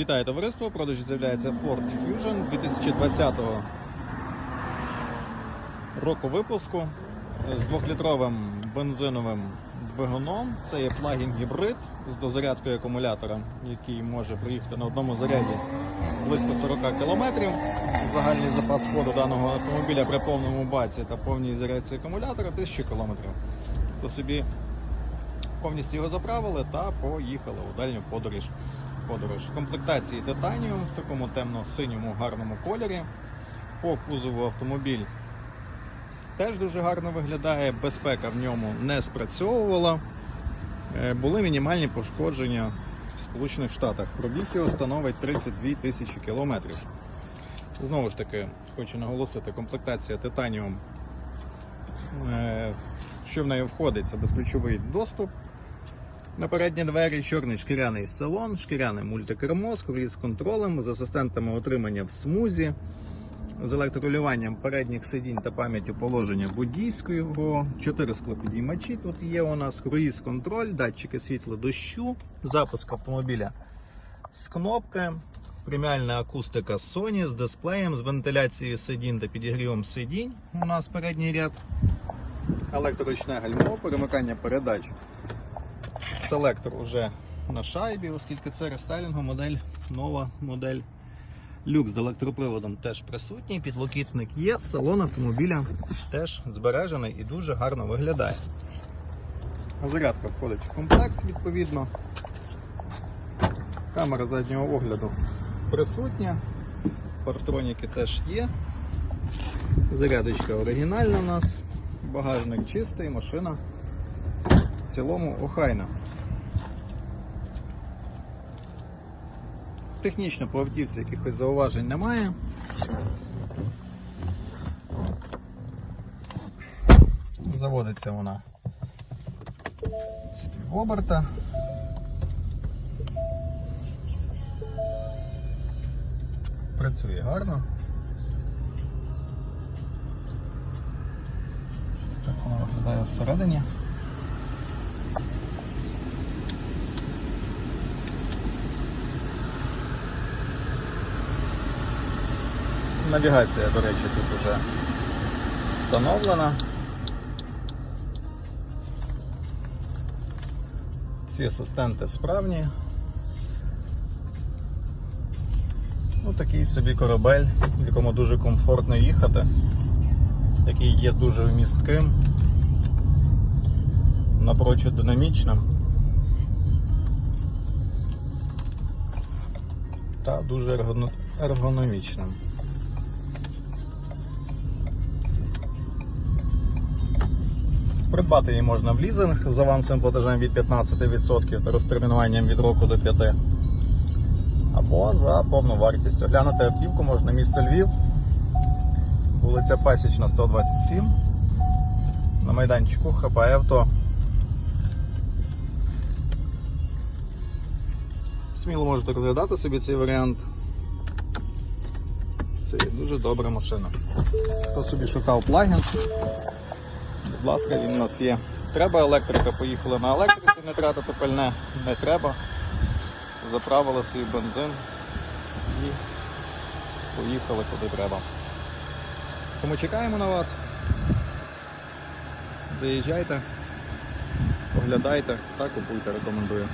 Вітаю товариство! У продажі з'являється Ford Fusion 2020 року випуску з двохлітровим бензиновим двигуном. Це є плагін гібрид з дозарядкою акумулятора, який може проїхати на одному заряді близько 40 км. Загальний запас ходу даного автомобіля при повному баці та повній зарядці акумулятора 1000 км. То собі повністю його заправили та поїхали у дальню подорож. Подорож. В комплектації титаніум в такому темно-синьому гарному кольорі. По кузову автомобіль теж дуже гарно виглядає, безпека в ньому не спрацьовувала. Е, Були мінімальні пошкодження в Сполучених Штатах. Пробіг його становить 32 тисячі кілометрів. Знову ж таки, хочу наголосити, комплектація титаніум, е, що в неї входить, це безключовий доступ. На передні двері чорний шкіряний салон, шкіряне мультикермо з круїз-контролем, з асистентами отримання в смузі, з електролюванням передніх сидінь та пам'яттю положення водійського, 4 склопідіймачі тут є у нас, круїз-контроль, датчики світла дощу, запуск автомобіля з кнопки, преміальна акустика Sony з дисплеєм, з вентиляцією сидінь та підігрівом сидінь. У нас передній ряд, електроручне гальмо, перемикання передач. Селектор уже на шайбі, оскільки це рестайлінгова модель, нова модель. Люк з електроприводом теж присутній, підлокітник є, салон автомобіля теж збережений і дуже гарно виглядає. Зарядка входить в комплект відповідно. Камера заднього огляду присутня, парктроніки теж є. Зарядочка оригінальна у нас, багажник чистий, машина в цілому охайна. Технічно по автівці якихось зауважень немає. Заводиться вона з півоберта. Працює гарно. Ось так вона виглядає всередині. Навігація, до речі, тут вже встановлена. Ці асистенти справні. Ну, такий собі корабель, в якому дуже комфортно їхати, який є дуже вмістким, напрочуд динамічним. Та дуже ергоно- ергономічним. Придбати її можна в лізинг з авансовим платежем від 15% та розтермінуванням від року до 5. Або за повну вартість. Оглянути автівку можна місто Львів, вулиця Пасічна, 127. На майданчику хапає авто. Сміло можете розглядати собі цей варіант. Це є дуже добра машина. Хто собі шукав плагін, Будь ласка, він у нас є. Треба електрика, поїхали на електриці, не тратити пальне, не треба. Заправили свій бензин і поїхали куди треба. Тому чекаємо на вас. Заїжджайте, оглядайте та купуйте, рекомендую.